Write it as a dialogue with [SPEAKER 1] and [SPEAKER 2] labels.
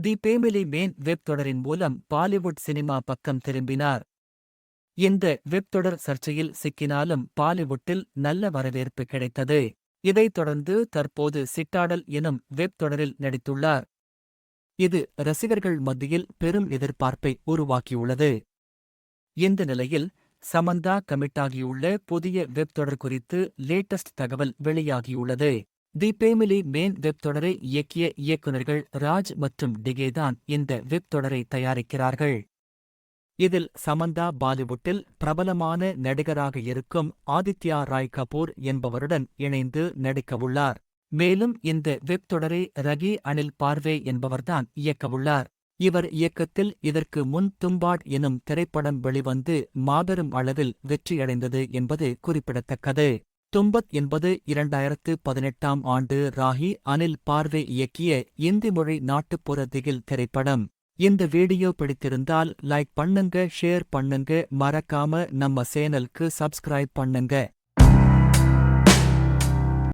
[SPEAKER 1] தி family man web தொடரின் மூலம் Bollywood cinema பக்கம் திரும்பினார். இந்த வெப் தொடர் சர்ச்சையில் சிக்கினாலும் பாலிவுட்டில் நல்ல வரவேற்பு கிடைத்தது. இதைத் தொடர்ந்து தற்போது சிட்டாடல் எனும் வெப் தொடரில் நடித்துள்ளார். இது ரசிகர்கள் மத்தியில் பெரும் எதிர்பார்ப்பை உருவாக்கியுள்ளது. இந்த நிலையில் சமந்தா கமிட்டாகியுள்ள புதிய வெப் தொடர் குறித்து லேட்டஸ்ட் தகவல் வெளியாகியுள்ளது. தி பேமிலி மேன் வெப் தொடரை இயக்கிய இயக்குநர்கள் ராஜ் மற்றும் டிகேதான் இந்த வெப் தொடரை தயாரிக்கிறார்கள். இதில் சமந்தா பாலிவுட்டில் பிரபலமான நடிகராக இருக்கும் ஆதித்யா ராய் கபூர் என்பவருடன் இணைந்து நடிக்கவுள்ளார். மேலும் இந்த வெப் தொடரை ரகி அனில் பார்வே என்பவர்தான் இயக்கவுள்ளார். இவர் இயக்கத்தில் இதற்கு முன் தும்பாட் எனும் திரைப்படம் வெளிவந்து மாபெரும் அளவில் வெற்றியடைந்தது என்பது குறிப்பிடத்தக்கது. தும்பத் என்பது இரண்டாயிரத்து பதினெட்டாம் ஆண்டு ராஹி அனில் பார்வே இயக்கிய இந்தி மொழி நாட்டுப்புற திகில் திரைப்படம். இந்த வீடியோ பிடித்திருந்தால் லைக் பண்ணுங்க ஷேர் பண்ணுங்க மறக்காம நம்ம சேனலுக்கு சப்ஸ்கிரைப் பண்ணுங்க.